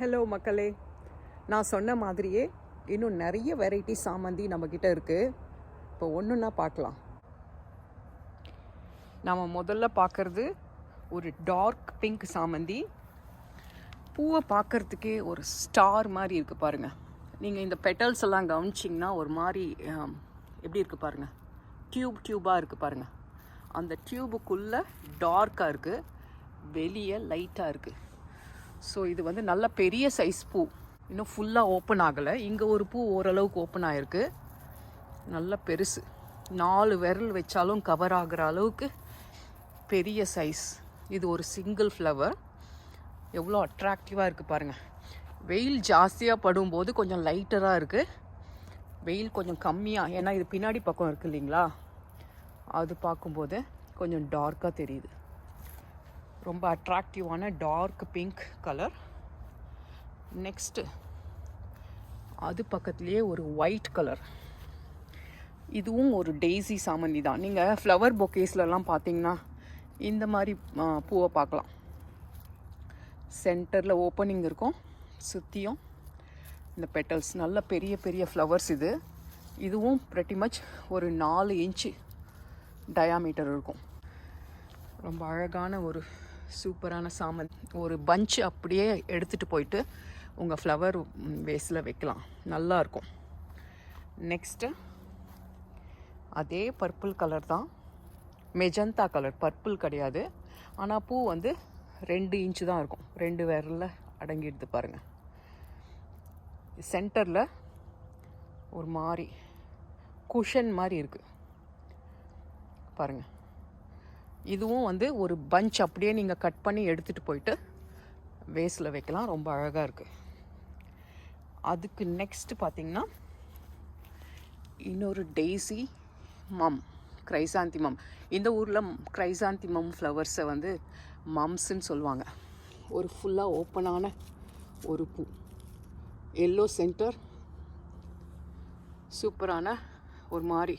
Hello மக்களே. நான் சொன்ன மாதிரியே இன்னும் நிறைய வெரைட்டி சாமந்தி நம்மக்கிட்ட இருக்குது இப்போ ஒன்றுன்னா பார்க்கலாம். நாம் முதல்ல பார்க்குறது ஒரு டார்க் பிங்க் சாமந்தி. பூவை பார்க்கறதுக்கே ஒரு ஸ்டார் மாதிரி இருக்குது பாருங்கள் நீங்கள் இந்த பெட்டல்ஸ் எல்லாம் கவனிச்சிங்கன்னா ஒரு மாதிரி எப்படி இருக்குது பாருங்கள் டியூப் டியூபாக இருக்குது பாருங்கள் அந்த டியூபுக்குள்ளே டார்க்காக இருக்குது வெளியே லைட்டாக இருக்குது ஸோ இது வந்து நல்ல பெரிய சைஸ் பூ. இன்னும் ஃபுல்லாக ஓப்பன் ஆகலை. இங்கே ஒரு பூ ஓரளவுக்கு ஓப்பன் ஆகிருக்கு நல்ல பெருசு. நாலு விரல் வச்சாலும் கவர் ஆகுற அளவுக்கு பெரிய சைஸ் இது ஒரு சிங்கிள் ஃப்ளவர் எவ்வளோ அட்ராக்டிவாக இருக்குது பாருங்கள் வெயில் ஜாஸ்தியாக படும்போது கொஞ்சம் லைட்டராக இருக்குது வெயில் கொஞ்சம் கம்மியாக ஏன்னா இது பின்னாடி பக்கம் இருக்குது இல்லைங்களா? அது பார்க்கும்போது கொஞ்சம் டார்க்காக தெரியுது. ரொம்ப அட்ராக்டிவான டார்க் பிங்க் கலர் நெக்ஸ்ட்டு அது பக்கத்துலேயே ஒரு ஒயிட் கலர் இதுவும் ஒரு டெய்ஸி சாமந்தி தான். நீங்கள் ஃப்ளவர் பொக்கேஸ்லலாம் பார்த்தீங்கன்னா இந்த மாதிரி பூவை பார்க்கலாம். சென்டரில் ஓப்பனிங் இருக்கும். சுற்றியும் இந்த பெட்டல்ஸ் நல்ல பெரிய பெரிய ஃப்ளவர்ஸ் இது. இதுவும் ப்ரெட்டி மச் ஒரு நாலு இன்ச்சு டயாமீட்டர் இருக்கும். ரொம்ப அழகான ஒரு சூப்பரான சாமந்தி. ஒரு பஞ்ச் அப்படியே எடுத்துகிட்டு போயிட்டு உங்கள் ஃப்ளவர் வேஸில் வைக்கலாம். நல்லாயிருக்கும் நெக்ஸ்ட்டு அதே பர்பிள் கலர் தான். மெஜந்தா கலர் பர்பிள் கிடையாது. ஆனால் பூ வந்து ரெண்டு இன்ச்சு தான் இருக்கும். ரெண்டு விரலில் அடங்கிடுது பாருங்கள் சென்டரில் ஒரு மாதிரி குஷன் மாதிரி இருக்குது பாருங்கள் இதுவும் வந்து ஒரு பஞ்ச் அப்படியே நீங்கள் கட் பண்ணி எடுத்துகிட்டு போயிட்டு வேஸில் வைக்கலாம். ரொம்ப அழகாக இருக்குது அதுக்கு நெக்ஸ்ட்டு பார்த்தீங்கன்னா இன்னொரு டெய்ஸி மம் கிரைசாந்திமம் இந்த ஊரில் கிரைசாந்திமம் ஃப்ளவர்ஸை வந்து மம்ஸுன்னு சொல்லுவாங்க. ஒரு ஃபுல்லாக ஓப்பனான ஒரு பூ. எல்லோ சென்டர் சூப்பரான ஒரு மாதிரி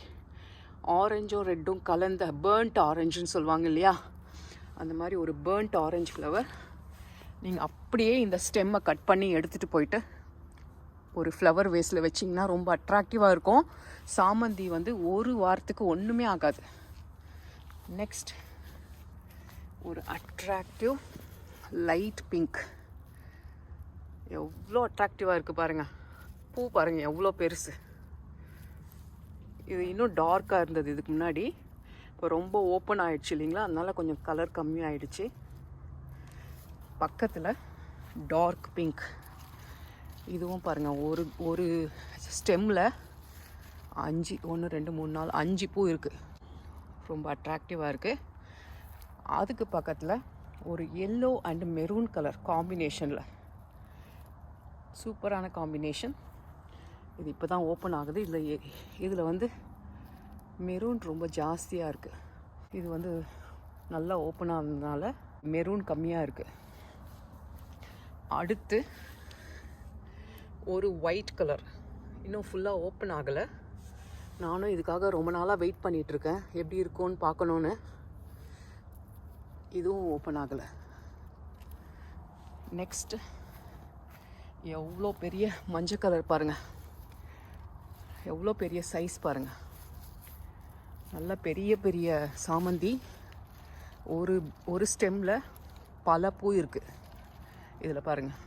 ஆரஞ்சும் ரெட்டும் கலந்த பேர்ன்ட் ஆரஞ்சுன்னு சொல்லுவாங்க இல்லையா? அந்த மாதிரி ஒரு பேர்ன்ட் ஆரஞ்சு ஃப்ளவர் நீங்கள் அப்படியே இந்த ஸ்டெம்மை கட் பண்ணி எடுத்துகிட்டு போயிட்டு ஒரு ஃப்ளவர் வேஸில் வச்சிங்கன்னா ரொம்ப அட்ராக்டிவாக இருக்கும். சாமந்தி வந்து ஒரு வாரத்துக்கு ஒன்றுமே ஆகாது. நெக்ஸ்ட் ஒரு அட்ராக்டிவ் லைட் பிங்க் எவ்வளோ அட்ராக்டிவாக இருக்குது பாருங்கள் பூ பாருங்கள் எவ்வளோ பெருசு. இது இன்னும் டார்க்காக இருந்தது இதுக்கு முன்னாடி. இப்போ ரொம்ப ஓப்பன் ஆகிடுச்சு இல்லைங்களா? அதனால் கொஞ்சம் கலர் கம்மியாயிடுச்சு பக்கத்தில் டார்க் பிங்க் இதுவும் பாருங்கள் ஒரு ஒரு ஸ்டெம்மில் அஞ்சு ஒன்று ரெண்டு மூணு நாலு அஞ்சு பூ இருக்குது ரொம்ப அட்ராக்டிவாக இருக்குது அதுக்கு பக்கத்தில் ஒரு எல்லோ அண்ட் மெரூன் கலர் காம்பினேஷனில் சூப்பரான காம்பினேஷன் இது இப்போ தான் ஓப்பன் ஆகுது. இதில் இதில் வந்து மெரூன் ரொம்ப ஜாஸ்தியாக இருக்குது இது வந்து நல்லா ஓப்பன் ஆனதுனால மெரூன் கம்மியாக இருக்குது அடுத்து ஒரு ஒயிட் கலர் இன்னும் ஃபுல்லாக ஓப்பன் ஆகலை. நானும் இதுக்காக ரொம்ப நாளாக வெயிட் பண்ணிகிட்ருக்கேன் எப்படி இருக்கும்னு பார்க்கணுன்னு இதுவும் ஓப்பன் ஆகலை. நெக்ஸ்ட்டு எவ்வளோ பெரிய மஞ்சள் கலர் பாருங்கள் எவ்வளோ பெரிய சைஸ் பாருங்கள் நல்ல பெரிய பெரிய சாமந்தி. ஒரு ஒரு ஸ்டெம்மில் பல பூ இருக்குது இதில் பாருங்கள்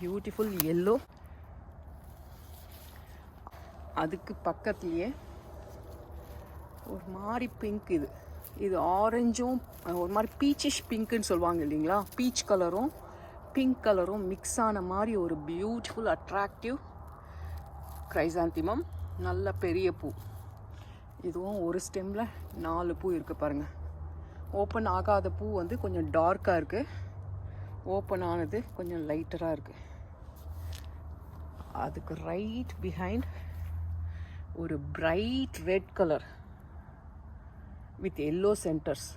பியூட்டிஃபுல் எல்லோ அதுக்கு பக்கத்துலேயே ஒரு மாதிரி பிங்க் இது. இது ஆரஞ்சும் ஒரு மாதிரி பீச்சிஷ் பிங்க்குன்னு சொல்லுவாங்க இல்லைங்களா? பீச் கலரும் பிங்க் கலரும் மிக்ஸ் ஆன மாதிரி ஒரு பியூட்டிஃபுல் அட்ராக்டிவ் கிரைசாந்திமம் நல்ல பெரிய பூ. இதுவும் ஒரு ஸ்டெம்மில் நாலு பூ இருக்குது பாருங்கள் ஓப்பன் ஆகாத பூ வந்து கொஞ்சம் டார்க்காக இருக்குது ஓப்பன் ஆனது கொஞ்சம் லைட்டராக இருக்குது அதுக்கு ரைட் பிஹைண்ட் ஒரு bright red colour with yellow centres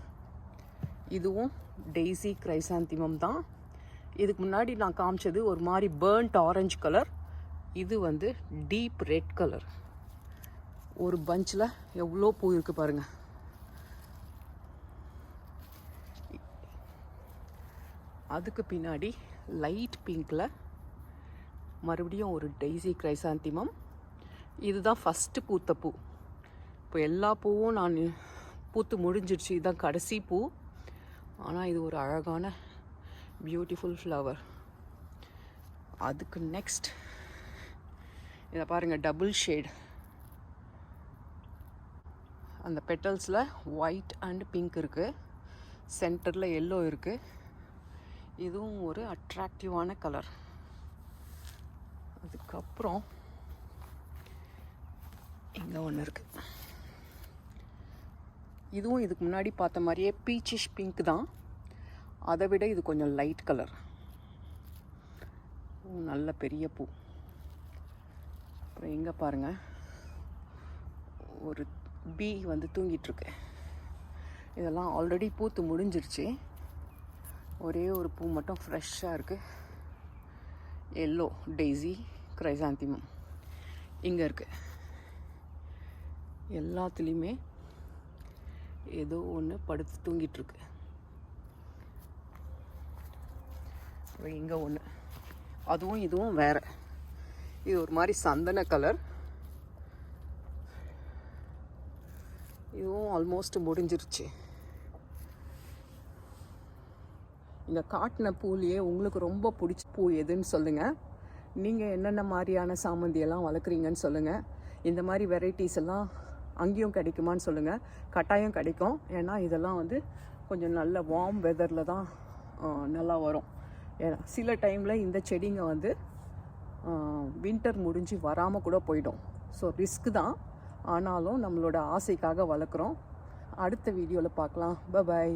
இதுவும் டெய்ஸி க்ரைசாந்திமம் தான். இதுக்கு முன்னாடி நான் காமிச்சது ஒரு மாதிரி பேர்ன்ட் ஆரஞ்சு கலர் இது வந்து டீப் ரெட் கலர் ஒரு பஞ்சில் எவ்வளோ பூ இருக்குது பாருங்கள் அதுக்கு பின்னாடி லைட் பிங்க்கில் மறுபடியும் ஒரு டெய்ஸி கிரைசாந்திமம் இதுதான் ஃபஸ்ட்டு பூத்த பூ. இப்போ எல்லா பூவும் நான் பூத்து முடிஞ்சிடுச்சு இதுதான் கடைசி பூ. ஆனால் இது ஒரு அழகான பியூட்டிஃபுல் ஃப்ளவர் அதுக்கு நெக்ஸ்ட் இதை பாருங்கள் டபுள் ஷேட் அந்த பெட்டல்ஸில் ஒயிட் அண்ட் பிங்க் இருக்குது சென்டரில் எல்லோ இருக்குது இதுவும் ஒரு அட்ராக்டிவான கலர் அதுக்கப்புறம் இங்கே ஒன்று இருக்குது இதுவும் இதுக்கு முன்னாடி பார்த்த மாதிரியே பீச்சிஷ் பிங்க் தான். அதை விட இது கொஞ்சம் லைட் கலர் நல்ல பெரிய பூ. அப்புறம் எங்கே பாருங்கள் ஒரு பீ வந்து தூங்கிட்டுருக்கு. இதெல்லாம் ஆல்ரெடி பூத்து முடிஞ்சிருச்சு. ஒரே ஒரு பூ மட்டும் ஃப்ரெஷ்ஷாக இருக்குது எல்லோ டெய்ஸி கிரைசாந்திமம் இங்கே இருக்குது எல்லாத்துலேயுமே ஏதோ ஒன்று படுத்து தூங்கிட்டுருக்கு. இங்கே ஒன்று அதுவும் இதுவும் வேறு. இது ஒரு மாதிரி சந்தன கலர். இதுவும் ஆல்மோஸ்ட் முடிஞ்சிருச்சு. இந்த காட்டின பூலையே உங்களுக்கு ரொம்ப பிடிச்ச பூ எதுன்னு சொல்லுங்கள் நீங்கள் என்னென்ன மாதிரியான சாமந்தியெல்லாம் வளர்க்குறீங்கன்னு சொல்லுங்கள் இந்த மாதிரி வெரைட்டிஸ் எல்லாம் அங்கேயும் கிடைக்குமான்னு சொல்லுங்கள் கட்டாயம் கிடைக்கும். ஏன்னா இதெல்லாம் வந்து கொஞ்சம் நல்ல வார்ம் வெதரில் தான் நல்லா வரும். ஏன்னா சில டைமில் இந்த செடிங்க வந்து வின்டர் முடிஞ்சு வராமல் கூட போயிடும். ஸோ ரிஸ்க் தான். ஆனாலும் நம்மளோட ஆசைக்காக வளர்க்குறோம். அடுத்த வீடியோவில் பார்க்கலாம். பபாய்